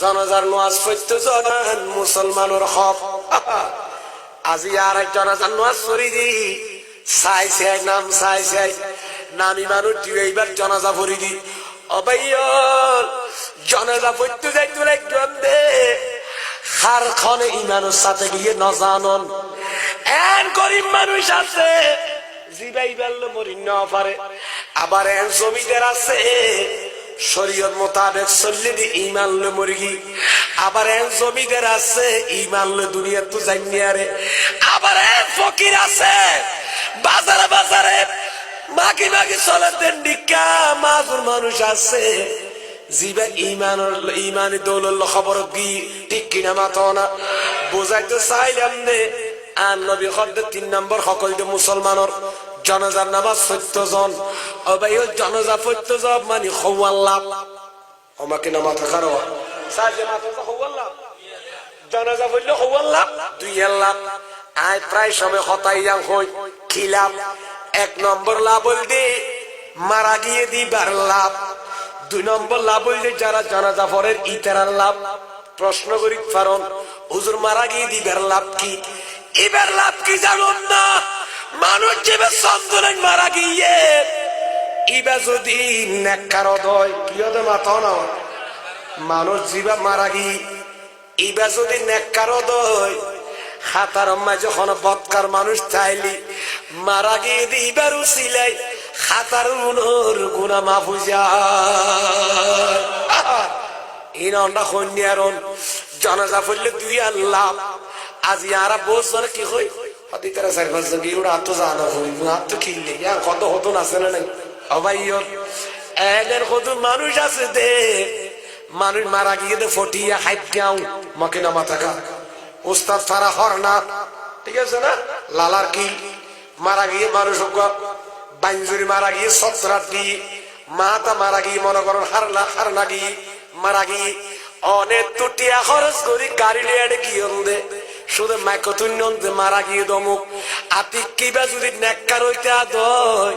জনজার নোয়াজ পড়ত জন মুসলমানের হক। আজি আর এক জনজার নোয়াজ পড়ি দি চাই চাই নাম চাই চাই নামি মানুষ দিও, এইবার জনাজা পড়ি দি অবাইয়ল জনাজা পড়তে যাইতো একজন দে হার খনে ইমানের সাথে গিয়ে নজানন এন গরিব মানুষ আছে, জিবাই বেললে মরি না পারে। আবার এন জমিদার আছে। শরীয়ত মোতাবেক চললে দি ইমান লে মুরগি। আবার জমিদার আছে ইমান লে দুনিয়া তো জানি আরে আবার এন ফকির আছে, বাজারে বাজারে মাগি মাগি চলে, দেন ডিকা মাজুর মানুষ আছে। জিবা ইমানের ইমানি দৌলল খবর কি? ঠিক কিনা মাতো না বুঝাইতে চাইলাম নে। আর নবী খদ্দের তিন নম্বর সকল মুসলমানের, জনজার নামাজ সত্য জন। অবাই জনজা সত্য জব মানে হওয়াল্লাহ আমাকে না মাথা খারো সাজে মাথা হওয়াল্লাহ জনজা বললে হওয়াল্লাহ দুই আল্লাহ আয়, প্রায় সময় হতাই যাং হই। খিলাম এক নম্বর লাভ দে মারা গিয়ে দিবার লাভ। দুই নম্বর লাভ হইলে যারা জানাজা পরের ইতারার লাভ। প্রশ্ন করি কারণ হুজুর মারা গিয়ে দিবার লাভ কি? এবার লাভ কি জানুন না? মানুষ যেবে চন্দনের মারা গিয়ে ইবা যদি নেককার দয় কি হতে মাথা না। মানুষ জীবা মারা গিয়ে ইবা যদি নেককার দয় হাতার মাঝে যখন বৎকার মানুষ চাইলি মারা গিয়ে দিবার উচিলাই হাতার উনর গুনা মাফু যায়। ইনন্ডা কন্যারন জনজা ফুললে দুই আল্লাহ আজি আরা বোঝ কি হই? হদি তারা চার পাঁচ জন গিয়ে হাত তো জানা হই হাত খিললে ইয়া কত হতো আছে না নাই? অবাইয়র এদের কত মানুষ আছে দে। মানুষ মারা গিয়ে দে ফটিয়া হাইট গাও মকে না মাথা কা উস্তাদ ফারা হর ঠিক আছে না? লালার কি? মারা গিয়ে মানুষ বাইঞ্জুরি মারা গিয়ে সত্রাট গিয়ে মাতা মারা গিয়ে মনে করেন হারলা হারনা গিয়ে মারা গিয়ে অনেক তুটিয়া খরচ করি গাড়ি লিয়ে গিয়ে দে? শুধু মাইকতুন মারা গিয়ে দমুক। আতি কিবা যদি নেককার হইতে আদয়?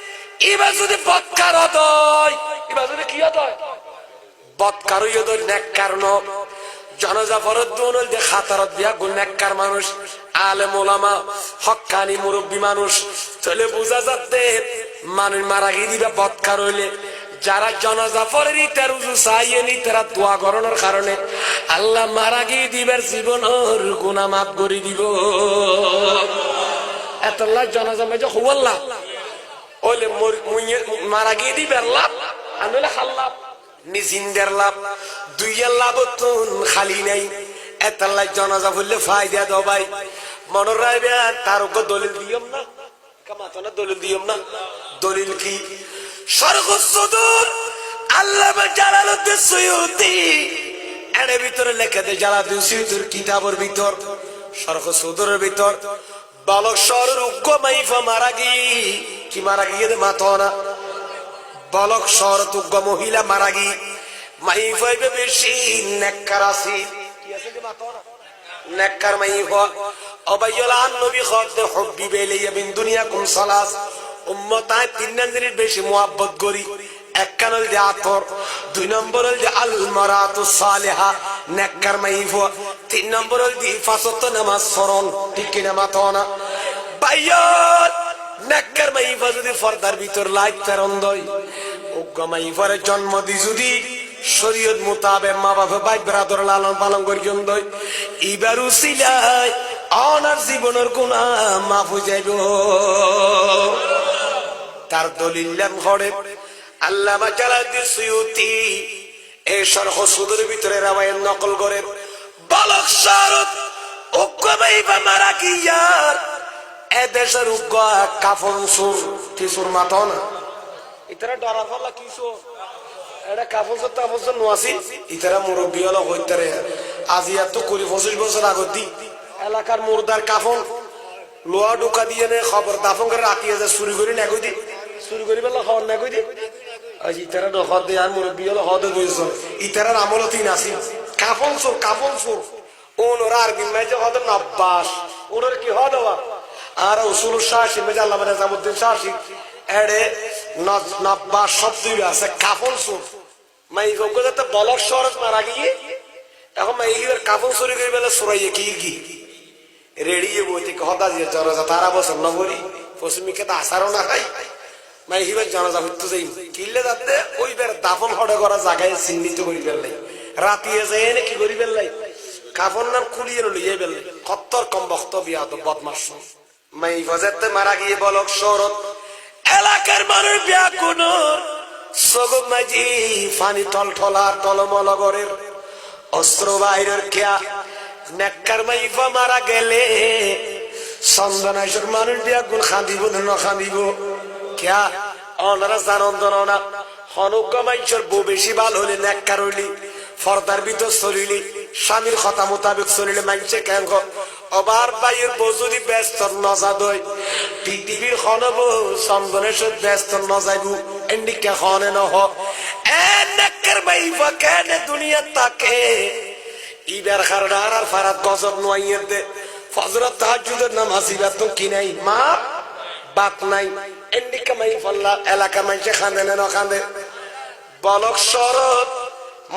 এবার যদি বৎকার হতয় এবার যদি কি হতয় বৎকার হইয় নেক কারণ। জনজা ফরত দুন যে খাতারত দিয়া গুল নেককার মানুষ, আলেম ওলামা হক্কানি মুরব্বী মানুষ। চলে বোঝা যাতে মানুষ মারা গিয়ে দিবে বৎকার হইলে। যারা জনাজা পরে ইতার উজু চাইয়ে নি তারা দোয়া করানোর কারণে। আল্লাহ মারা গিয়ে দিবার জীবনের গুণা মাফ করে দিব। এত লাখ জনাজা মাঝে হওয়াল্লাহ ওলে মারা গিয়ে দিবার লাভ? আনলে খাল্লাভ নিজিন্দের লাভ। দুইয়ের লাভ তুন খালি নাই। এতাল্লাই জনাজা বললে ফায়দা দাও ভাই। মনের রাইবে তার উপর দলিল দিয়ম না? কামাতো না দলিল দিয়ম না? দলিল কি? সর্বসদুর আল্লাহ জালালুদ্দিন সৈয়দি এর ভিতরে লেখা দেয় জালালুদ্দিন সৈয়দের কিতাবের ভিতর সর্বসদুরের ভিতর। বালক শহরের উগ্র মাইফা মারা গিয়ে। কি মারা গিয়ে মাতো না বালক শহর তুগ্গ মহিলা মারা গিয়ে। মাই ফাইবে বেশি নেককার আছি। নেককার মাই হওয়া অবাইয়লা নবী খদ হব্বি বেলাইয়া বিন দুনিয়া কুম সালাস। উম্মতায় তিন দিনের বেশি মুহাব্বত করি। এক কানল যে আতর দুই নম্বর হল যে আল মারাতু সালেহা, নেককার মাই হওয়া তিন নম্বর হল যে হিফাজত নামাজ স্মরণ, ঠিক কিনা মাতো না? বাইয়ত, নেককার মাইফা যদি ফর্দার ভিতর লাইট ফেরন দই উগ্র মাইফারে জন্ম দি যদি শরীয়ত মোতাবেক মা বাবা ভাই ব্রাদর লালন পালন করি দই ইবার উসিলাই অনার জীবনের কোন মাফ যাইব। তার দলিল্লাম ঘরে আল্লামা জালাদ্দিন সুয়ুতি এই ভিতরে রামায়ণ নকল করে, বালক শারদ উগ্র মাইফা মারা গিয়ার এদেশের উগ্র কাফন সুর, কি সুর মাত না? ইতারা ডরা ফলা কি সুর? এটা কাপড় তাপড় নোয়াছি। ইতারা মুরব্বী হলো হইতারে, আজি এত কুড়ি পঁচিশ বছর আগত দি। এলাকার মুর্দার কাফন লোয়া ঢুকা দিয়ে খবর দাফন করে রাখিয়ে যায় চুরি করি না দি। চুরি করি পেলে খবর না দি। আজ ইতারা দিয়ে আর মুরব্বী হলো হদে বুঝছ ইতারার আমল তিন আসি কাফন চোর কাফন চোর ওনরা আর বিমাইছে হদ নব্বাস ওনার কি হদ হওয়া আর উসুল শাসি মেজা আল্লাহ নিজামুদ্দিন শাসি এড়ে নব্বাস শব্দ আছে, কাফন চোর মাই যাতে বলক শহরত মারা গিয়ে এখন মাই হিবার কাফন চুরি করে বেলা সুরাইয়ে কি কি? রেডিয়ে বইতে হদা জনজা তারা বছর নগরী। পশ্চিমীকে তো আসারও না খাই মাই হিবার জনজা হইতে যাই কিনলে যাতে ওই বের দাফন হড়ে করা জায়গায় চিহ্নিত করি ফেললাই রাতিয়ে যায় এনে কি করি ফেললাই কাফন নাম খুলিয়ে লইয়ে ফেললাই কত্তর কম বক্তব্য বদমাস। মাই ফজেতে মারা গিয়ে বলক শরৎ। এলাকার মানুষ ব্যাকুন সগব মাঝি ফানি টল ঠলার টলমল গরের অস্ত্র বাইরের কেয়া। নেককার মাইফা মারা গেলে। সন্দনাইশ্বর মানুষ ব্যাকুন খাঁদিব না খাঁদিব। কেয়া? অনারা জানন্দ না হনুজ্ঞ মাইশ্বর বউ বেশি ভালো হলে নেককার হইলি ফর্দার ভিতর চলিলি, স্বামীর কথা মোতাবেক চলিলে মাইছে কেন অবার বাইয়ের বউ ব্যস্ত নজা দই পৃথিবীর খনব চন্দনেশ্বর ব্যস্ত নজাইব, এন্ডিকে খনে নহ। এনেকের মাইফা কেন দুনিয়া তাকে? ইবার খারডার আর ফারাত গজব নোয়াইয়ের দে। ফজরত তাহাজ্জুদের নামাজ ইবার তো কি নাই? মা বাত নাই এন্ডিকে মাই ফল্লা, এলাকা মাইছে খান্দে না খান্দে। বলক শরৎ,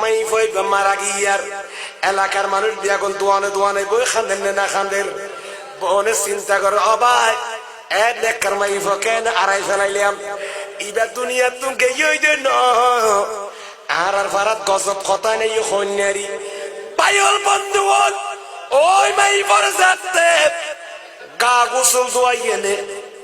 মাই বই মারা গিয়ার এলাকার মানুষ বিয়াগুন দোয়ানে দোয়ানে বই খান্দেন না খান্দের বনে চিন্তা করে অবাই এ দেখার মাই ফকেন আড়াই ফেলাইলাম? ইবার দুনিয়া তুমি গেই দে ন আর আর ফারাত গজব কথা নেই কন্যারি পায়ল বন্ধু ওই মাই পরে যাতে গা গোসল দোয়াইয়ে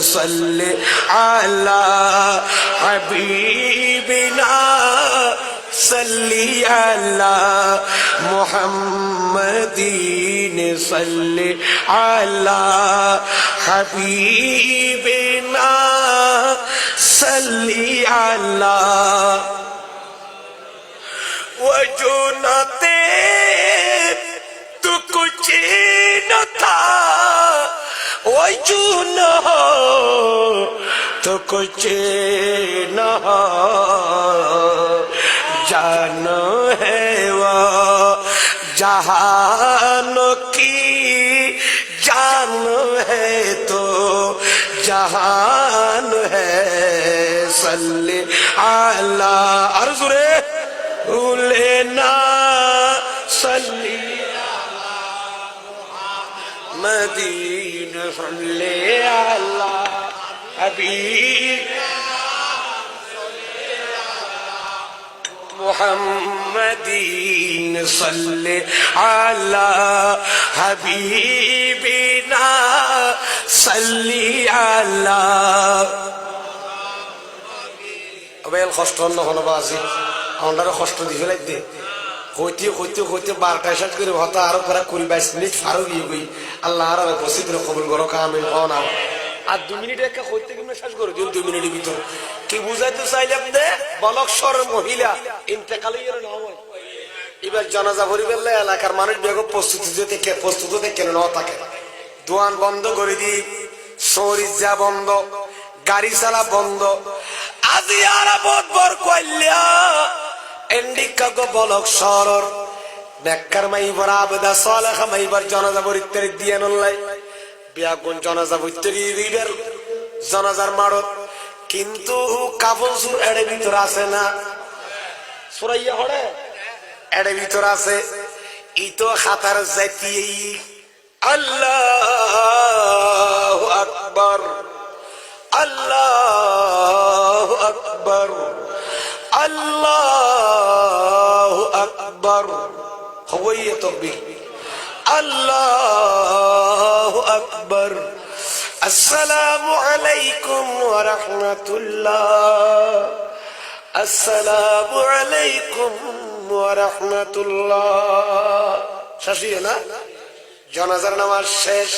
صل على حبيبنا صلی اللہ محمد صل على حبيبنا صل على وجنتے تو کچھ نہ تھا۔ ওই জুন তো কচে না। জানো হে জাহান কি? জানো হে তো, জাহান হে, সল্লে আলা। আর সুরে উলে না, সল্লি আলা মুহাম্মদী صلي على حبيبنا محمد صل على حبيبنا صل على বেল কষ্ট অন্য হলো বাজি আমারও কষ্ট দিয়ে ফেলাইতে হইতে হইতে হইতে বারোটা শেষ করে হতা, আরও করা কুড়ি বাইশ মিনিট ফারো গিয়ে গই আল্লাহ আর প্রসিদ্ধ কবুল করো কামে হন আর দু মিনিট একটা হইতে কিন্তু শেষ করে দিন দুই মিনিটের ভিতর। কি বুঝাইতে চাইলে আপনি বলকস্বর মহিলা, ইন্তেকালে না হয়। এবার জানাজা ভরিবেল্লা এলাকার মানুষ বেগ প্রস্তুতি থেকে প্রস্তুত হতে কেন ন থাকে। দোয়ান বন্ধ করে দি সরিজা বন্ধ, গাড়ি চালা বন্ধ। আজি আর বর কইল্যা এন্ডিকা গো বলক সরর। বেকার মাইবার আবেদা সালেহ জানাজা ভরিতে দিয়ে নল্লাই বিয়া কোন জানাজা ভরিতে দিবের জানাজার মারত। কিন্তু কাফন সুর এড়ে আছে না। সুরাইয়া হড়ে এড়ে ভিতর আছে। ইতো খাতার জাতি আল্লাহ আকবর। আল্লাহ আকবর। আল্লাহ আল্লাহ আকবর। আসসালামু আলাইকুম ওয়া রাহমাতুল্লাহ। আসসালামু আলাইকুম ওয়া রাহমাতুল্লাহ। শাসিয়ে না? জনাজার নামাজ শেষ,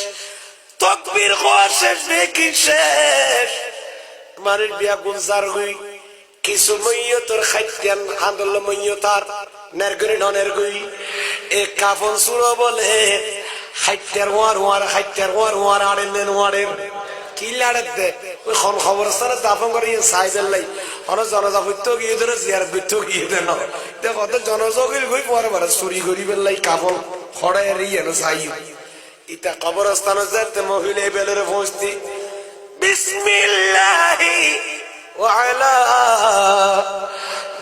তকবীর হওয়া শেষ দেখি শেষ। মারের বিয়া গুলজার হই, কিছু মইয়তর খাইতেন আন্দোলন মইয়তার ননের গুই এ কাফন সুরো বলে হাইতের ওয়ার ওয়ার হাইতের ওয়ার ওয়ার আড়েন দেন ওয়ারের কি লাড়ে দে ওই খন খবর স্থানে দাফন করে ইয়ে সাইজের লাই অন জনজা হইতেও গিয়ে ধরে জিয়ার বিতেও গিয়ে দেন দেখো তো জনজগিল হই পরে পরে চুরি করিবেন লাই কাফন খড়ে ইয়ে না সাই ইতা কবরস্থানে যেতে মহিলা বেলের পৌঁছতি বিসমিল্লাহি وعلى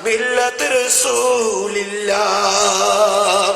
ملة رسول الله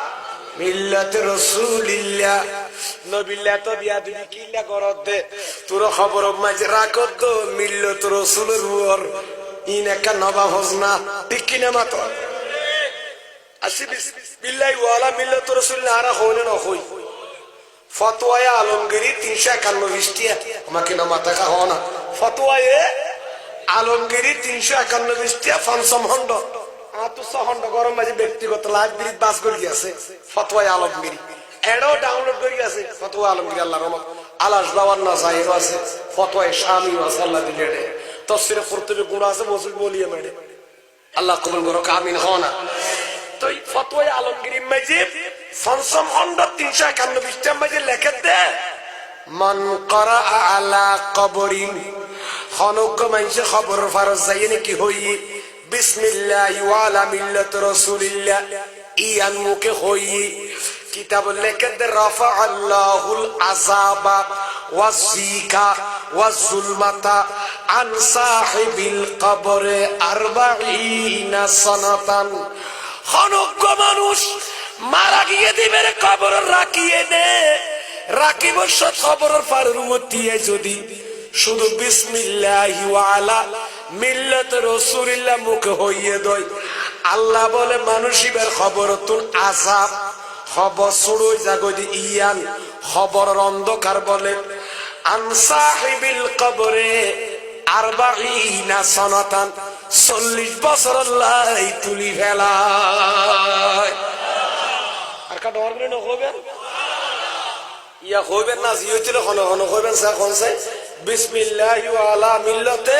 মিল্লাতে রাসূলিল্লাহ। নবিল্লাহ তো বিয়া দিবি কিল্লা করত দে? তোর খবর মাঝে রাখত তো মিল্লত রাসূলের উপর। ইন একটা নবা হজনা ঠিক কিনা মাতো আসি বিসমিল্লাহি ওয়া আলা মিল্লাত রাসূলিল্লাহ, আর হইনে না হই। ফতোয়ায় আলমগিরি তিনশো একান্ন বৃষ্টিয়া আমাকে না মাথা কা হওয়া না ফতোয়ায় আলমগিরি তিনশো একান্ন বৃষ্টিয়া ফানসম হন্ড। আতুস হন্ড গরম মাঝে ব্যক্তিগত লাইভ বিরিত বাস করি আছে ফতোয়ায় আলমগিরি এডও ডাউনলোড করি আছে ফতোয়া আলমগিরি আল্লাহ রহমত। আলাস আছে ফতোয়ায় স্বামী আছে আল্লাহ দিলে আছে আল্লাহ কবুল করো কামিন হও না। তো এই আলমগিরি মাজিব পঞ্চম খণ্ড তিনশো একান্ন পৃষ্ঠার মাঝে লেখে দে মান করা আলা কবরিন হনজ্ঞ মানুষের খবর ফারজ যাই নাকি হই বিসমিল্লাহ ওয়ালা মিল্লাত রাসূলিল্লাহ ইয়ান মুখে হই। কিতাব লেখে দে রাফা আল্লাহুল আযাবা ওয়াসিকা ওয়াজুলমাতা আন সাহিবিল কবরে আরবাঈনা সানাতান। হনজ্ঞ মানুষ মারা গিয়ে দিবের কবর রাখিয়ে দে। রাখিব সব খবরের পারের যদি। শুধু বিসমিল্লাহি ওয়ালা মিল্লাত রাসূলিল্লাহ মুখে হইয়ে দই। আল্লাহ বলে, মানুষিবের খবর তুন আসাব খবর শুরুই জাগদি ইয়ান, খবরের অন্ধকার বলে। আন সাহিবিল কবরে আরবাঈনা সনাতান, চল্লিশ বছর লাই তুলি ফেলায়। আর কা ডর করে নকবেন ইয়া হইবেন না জি হইছিল খন খন হইবেন সা কোন সাই বিসমিল্লাহ আলা মিল্লাতে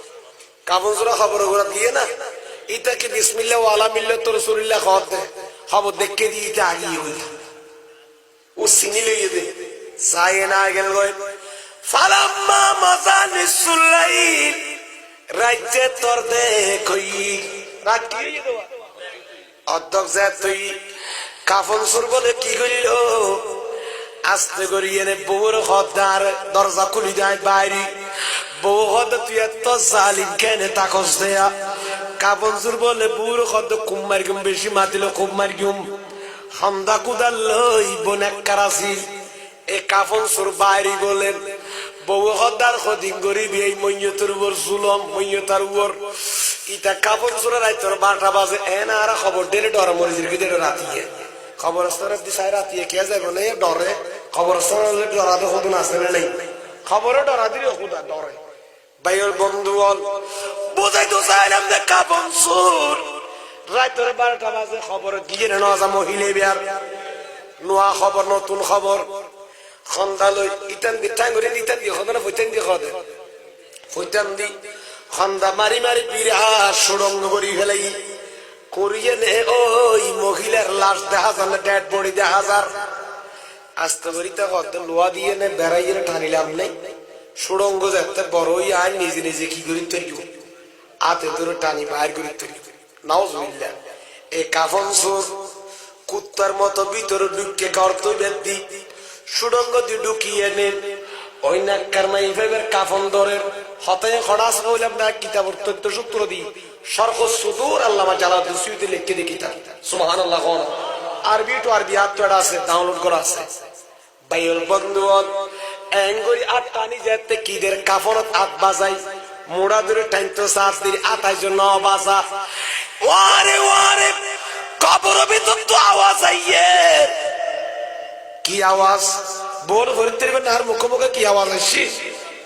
সুরা খবর ওরা দিয়ে না? ইটা কি বিসমিল্লাহ ওয়ালা মিল্লাত তো রাসূলুল্লাহ খবর দে। খবর দেখকে দি ইটা আগি হই ও সিনি লইয়ে দে। সাই না গেল গই ফালাম্মা মাজানিসুল লাইল রাজ্যে তোর দে কই রাত কি হইয়ে দেওয়া অধ্যক্ষ যে তুই কাফন সুর বলে কি করিল আস্তে এনে বউর হদার দরজা খুলি যায় বাইরে। বউ হদ তুই এত জালিম, কেনে তাকস দেয়া? কাপন সুর বলে বউর হদ কুম মার গুম বেশি মাতিল, খুব মার গুম হন্দা কুদাল লই বনেক কারাসি এ কাফন সুর বাইরে বলেন বউ হদার খদিন গরিবি এই মৈয়তের উপর জুলম মৈয়তার উপর। ইটা কাপড় সুরা রাইতর বারোটা বাজে এনা আর খবর ডেলে ডর মরিজির কি রাতিয়ে। খবরস্থানে দিশাই রাতিয়ে, কে যাবে না ডরে। খবরস্থানে ডরাতে সদুন আছে না নেই। খবরে ডরা দিলে খুদা ডরে। বাইর বন্ধু বল বুঝাই তো চাইলাম যে কাপন সুর। রাত্রে বারোটা বাজে, খবর দিয়ে নজা মহিলে বিয়ার। নোয়া খবর, নতুন খবর। খন্দালৈ ইটান দি টাঙ্গুরি ইটান দিয়ে খদে না ফৈতান দিয়ে খদে ফৈতান দি, খন্দা মারি মারি বিরাট সুড়ঙ্গ করি ফেলাই। করিয়ে নে ওই মহিলার লাশ দেখা যান, ডেড বডি দেখা যার। আস্তে করিতে লোয়া দিয়ে নে, বেড়াইয়ে টানিলাম নেই সুড়ঙ্গ যাতে বড়ই আর নিজে নিজে কি করি তৈরি আতে ধরে টানি বাইর করি তৈরি নাউজুবিল্লা এ কাফন সুর, কুত্তার মতো ভিতরে ঢুকে গর্ত বেদি। সুড়ঙ্গ দিয়ে ঢুকিয়ে নেন ওই নাক্কার মাই ভেবের কাফন দরের হতে খড়াস হইলাম না কিতাবর তথ্য সূত্র দি সর্ব সুদূর আল্লামা জালালুদ্দিন সুয়ুতি লিখে দি কিতাব। সুবহানাল্লাহ, কোন আরবি টু আরবি হাত আছে ডাউনলোড করা আছে। বাইল বন্ধুন এঙ্গুরি আট টানি যেতে কিদের কাফনত আত বাজাই? মোড়া দূরে টাইম তো সাত দিন আতাই জন্য বাজা। ওয়ারে ওয়ারে কবর ভিতর তো আওয়াজ আইয়ে। কি আওয়াজ? বোর ভরতে না আর মুখে মুখে কি আওয়াজ আসছে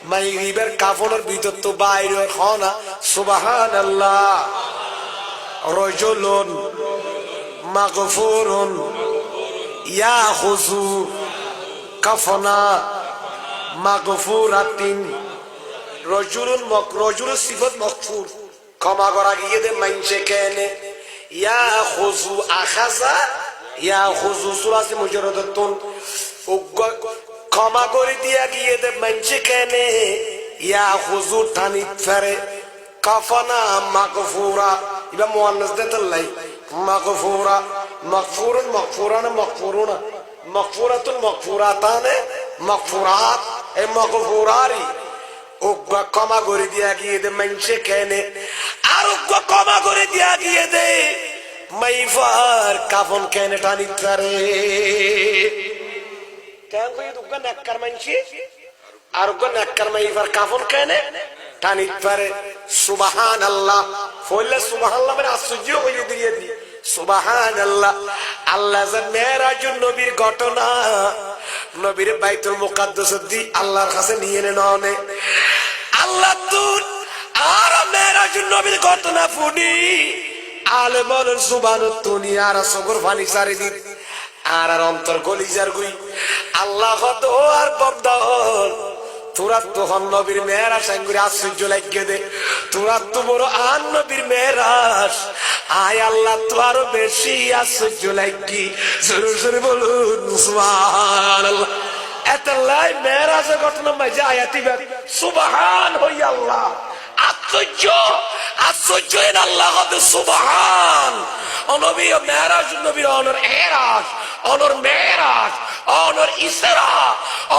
মাইরিবের কাফনের ভিতর তো বাইরে খনা সুবাহান আল্লাহ রজলুন, মাগফুরুন ইয়াখুযু কাফনা। মাগফুরাতিন রজুলুন মক রজুল সিফত মকফুর। ক্ষমা করা গিয়ে দে মাইনছে কেনে। ইয়াখুযু আখাযা ইয়াখুযু সুরাসি মুজাররাতুন ক্ষমা করে দিয়া গিয়ে দে মানছে কেনে। ইয়া হুজু টানি ফেরে। কাফানা মাগফুরা। ইবা মুয়ান্নাস দেতাল্লাই মাগফুরা। মাগফুরুন মাগফুরানা মাগফুরুনা মাগফুরাতুন মাগফুরাতানে মাগফুরাত এ মাগফুরারি, উগ্র ক্ষমা করে দিয়া গিয়ে দে মানছে কেনে আর উগ্র ক্ষমা করে দিয়া গিয়ে দে মাইফার কাফন কেনে টানি ফেরে কেন কই দুগ্গা নাক্কার মানছি আর উগ্গা নাক্কার মাইফার কাফন কেনে টানি পারে সুবাহান আল্লাহ ফলে সুবাহান মানে আশ্চর্য হয়ে দিয়ে দি সুবাহান আল্লাহ আল্লাহ যে মেয়েরাজুর নবীর ঘটনা নবীর বাইতুল মুকাদ্দাস দি আল্লাহর কাছে নিয়ে ননে আল্লাহ তুই আর মেরাজ নবীর ঘটনা ফুডি আলে বলেন সুবান তুনি আর সগর ফানি সারি দি আর আর অন্তর গলিজার গুই আল্লাহ কত আর ববদাল তোরা তো হন নবীর মেয়েরা, সাঙ্গুরি আশ্চর্য লাগিয়ে দে। তোরা তো বড় আন নবীর মেয়েরাস আয় আল্লাহ, তো আরও বেশি আশ্চর্য লাগি জোরে জোরে বলুন, সুবহানাল্লাহ। এত লাই মেয়েরাজের ঘটনা মাঝে আয়াতি সুবহান হই আল্লাহ। আশ্চর্য আশ্চর্য এন আল্লাহ হবে সুবহান। অনবী মেরাজ নবীর অনর এরাজ অনর মেরাজ অনর ইসরা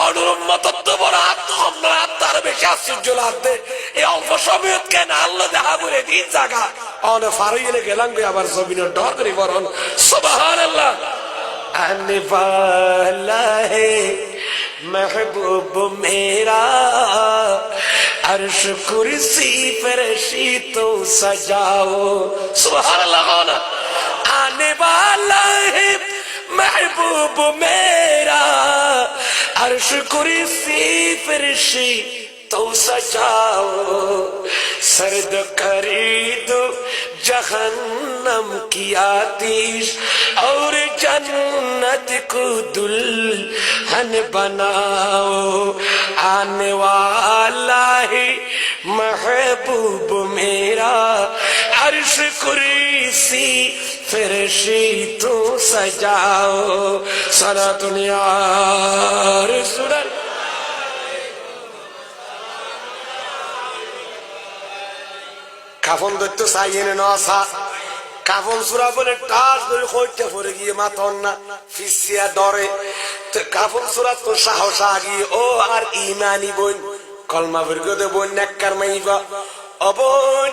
অনর মতত্ব বড় আত্মহম্মা আত্মার বেশি আশ্চর্য লাগবে এই অল্প সময় কেন আল্লাহ দেখা করে দিন জায়গা অন ফারুইলে গেলাম গে আবার জমিনের ডর করে বরণ সুবহান আল্লাহ आने वाला है महबूब मेरा अर्श कुर्सी फरशी तो सजाओ सुभान अल्लाह होना आने वाला है महबूब मेरा अर्श कुर्सी फरशी तो सजाओ सर्द खरीद जहन्नम की आतिश और जन्नत को दुल्हन बनाओ आने वाला है महबूब मेरा अर्श कुर्सी فرشی تو سجاؤ سارا دنیا কাফন দৈত্য চাইয়ে নসা কাফন চূড়া বলে টাস ধরে কইটা পরে গিয়ে মাতন না, ফিসিয়া ডরে কাফন চূড়া তো সাহস আগিয়ে, ও আর ইমানি বোন, কলমা বর্গদে বোন নাক্কার মাইবা। অবোন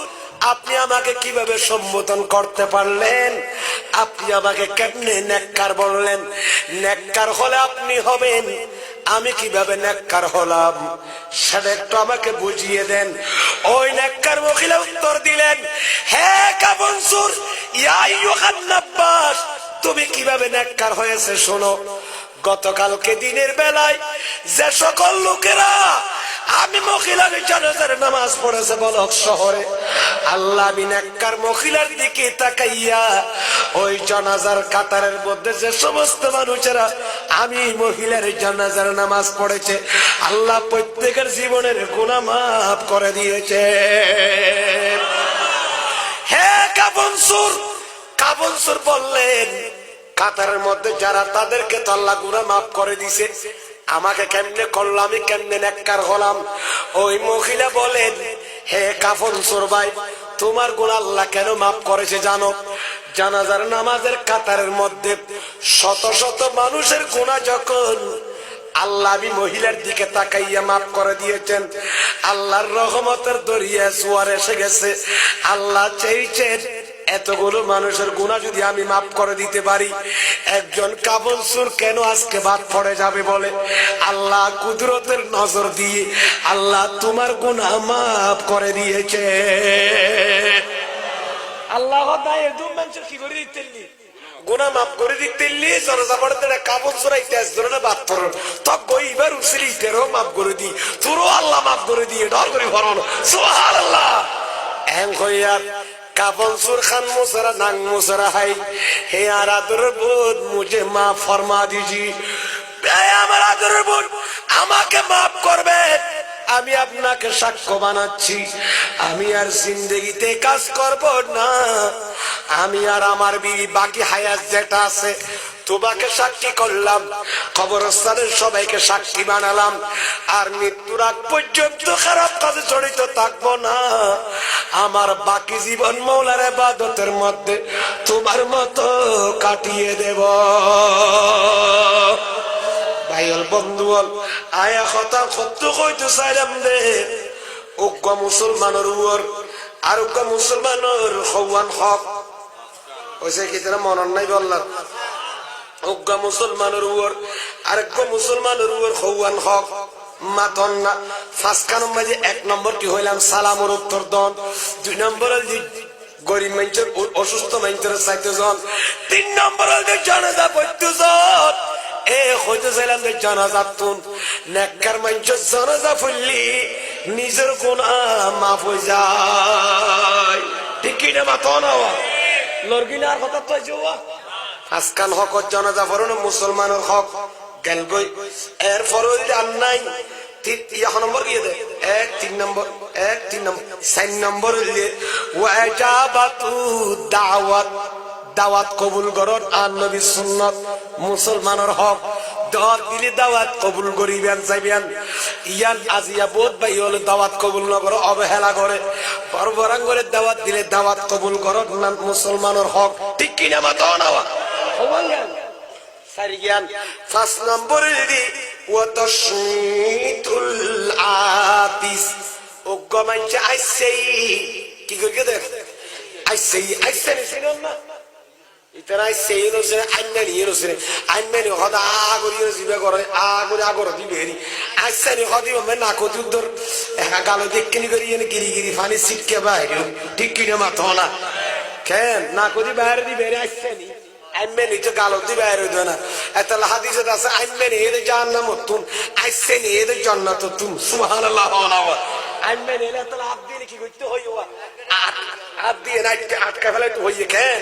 আপনি আমাকে কীভাবে সম্বোধন করতে পারলেন? আপনি আমাকে কেমনে নেককার বললেন? নেককার হলে আপনি হবেন। আমি কীভাবে নেককার হলাম? সেটা একটু আমাকে বুঝিয়ে দেন। ওই নেককার মহিলা উত্তর দিলেন, হে কাবনসুর তুমি কীভাবে নেককার হয়েছে শোনো? গতকালকে দিনের বেলায় যে সকল লোকেরা আমি মহিলার জানাজার নামাজ পড়েছে বলক শহরে। আল্লাহ বিনাক্কার মহিলার দিকে তাকাইয়া ওই জানাজার কাতারের মধ্যে যে সমস্ত মানুষেরা আমি মহিলার জানাজার নামাজ পড়েছে, আল্লাহ প্রত্যেকের জীবনের গুণা মাফ করে দিয়েছে। হে কাবনসুর কাবনসুর বললেন, কাতারের মধ্যে যারা তাদেরকে তো আল্লাহ গুণা মাফ করে দিছে আমাকে কেমনে করল? আমি কেমনে নেককার হলাম? ওই মহিলা বলেন, হে কাফন ভাই তোমার গুণ আল্লাহ কেন মাফ করেছে জানো? জানাজার নামাজের কাতারের মধ্যে শত শত মানুষের গুণা যখন আল্লাহ আমি মহিলার দিকে তাকাইয়া মাফ করে দিয়েছেন, আল্লাহর রহমতের দরিয়া জোয়ার এসে গেছে। আল্লাহ চেয়েছেন এতগুলো মানুষের গুণা যদি আমি মাফ করে দিতে পারি, একজন কাবল সুর কেন আজকে বাদ পড়ে যাবে বলে? আল্লাহ কুদরতের নজর দিয়ে আল্লাহ তোমার গুণা মাফ করে দিয়েছে। আল্লাহ মানুষের কি করে দিতেন গুনা মাফ করে দিতেনলি জনজা পড়তে কাবল সুরাই তেজ ধরে না বাদ পড়ন তো গইবার উসিলি, তেরো মাফ করে দি, তোরও আল্লাহ মাফ করে দিয়ে ডর করে ভরণ সোহার আল্লাহ এম কইয়ার কাপন সুর খান মুসরা নাং মুসরা হাই। হে আর আদর বোধ, মুঝে মা ফরমা দিজি। আমার আদর বোধ, আমাকে মাফ করবে আমি আপনাকে সাক্ষ্য বানাচ্ছি। আমি আর জিন্দগিতে কাজ করব না। আমি আর আমার বিবি বাকি হায়াত যেটা আছে তোমাকে সাক্ষী করলাম, কবরস্থানের সবাইকে সাক্ষী বানালাম, আর মৃত্যুর আগ পর্যন্ত খারাপ কাজে জড়িত থাকব না। আমার বাকি জীবন মৌলার বাদতের মধ্যে তোমার মতো কাটিয়ে দেব। ভাইল বন্ধু বল আয়া কথা কত কইতে চাইলাম দে। উগ্র মুসলমানের উপর আর উগ্র মুসলমানের হওয়ান হক। ওইসে কি তারা মনন নাই বললাম। অজ্ঞা মুসলমানের উপর আরেক মুসলমানের উপর হৌয়ান হক। মাতন না। ফাঁসখান মাঝে এক নম্বরটি হইলাম সালামর উত্তর দন। দুই নম্বর গরিব মানুষের অসুস্থ মানুষের চাইতে জন। তিন নম্বর জনতা হইতে চাইলাম যে জনাজা তুন। নেককার মানুষের জনাজা ফুললি নিজের গুণা মাফ হয়ে যায়। ঠিক কিনা মাতো না লর্গিনার তো যাওয়া আজকাল হক জনতা ফরন মুসলমানের হক। গেল গই। এর ফরজ আর নাই। এক কি তিন নম্বর, এক, তিন নম্বর, চার নম্বর দাওয়াত কবুল করত আর নবী সুন্নত, মুসলমানের হক দাওয়াত দিলে দাওয়াত কবুল করিবেন চাইবেন ইয়ান আজিয়া বোধ ভাই হলে দাওয়াত কবুল না করে, অবহেলা করে। বরবরাং করে দাওয়াত দিলে দাওয়াত কবুল করত না মুসলমানের হক। ঠিক কিনা মাতো নেওয়া সারি জ্ঞান। পাঁচ নম্বর যদি ওয়াতশমিতুল আতিস। অজ্ঞ মানছে আইসেই। কি করি দেখ? আইসেই আইসে নিছিলেন না ইতারা আইসে ইনোসে আইনা নি ইনোসে আইনা নি হদা আগরি জিবে করে, আগরি আগর দিবে হেরি। আইসে নি হদি মে না কতি উদ্দর গালো দেখনি করি, এনে গিরি গিরি ফানি সিটকে বাইরে। ঠিক কিনে মাথা না কেন? না কতি বাইরে দিবে আইসে নি আইনবে নিচে গালো দি বাইরে হইতো না। এত হাদিসে আছে আইনবে নি এদের জাহান্নাম তুন আইসে নি এদের জান্নাত তুন সুবহানাল্লাহ ওয়া আইনবে নি এত হাত দিয়ে কি করতে হইবা হাত দিয়ে আটকে আটকা ফেলে হইয়ে, কেন?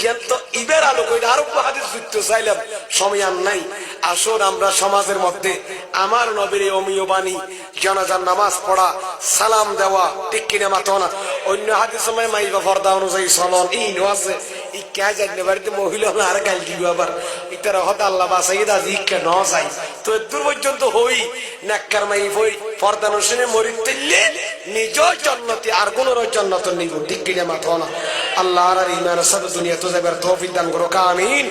ইয়ান তো ইবের আরও যুক্ত চাইলাম। সময় আর নাই। আসুন আমরা সমাজের মধ্যে আমার নবীর অমীয় বাণী, জানাজার নামাজ পড়া, সালাম দেওয়া, ঠিক কিনা না অন্য হাদিস সময় মাইবা ফর্দা অনুযায়ী আছে। এই কে বাড়িতে মহিলা আর গাল দিব আবার। এটা তেরা হতে আল্লাহ বাসাই দা জিকে ন চাই। তো দূর পর্যন্ত হই, নাক্কার মাই হই ফরদান হোসেনে মরি নিজ আর কোন জন্নত নিব, ঠিক কিনা না আল্লাহ আর ইমান সাদ দুনিয়া তো যাবার তৌফিক দান করো কামিন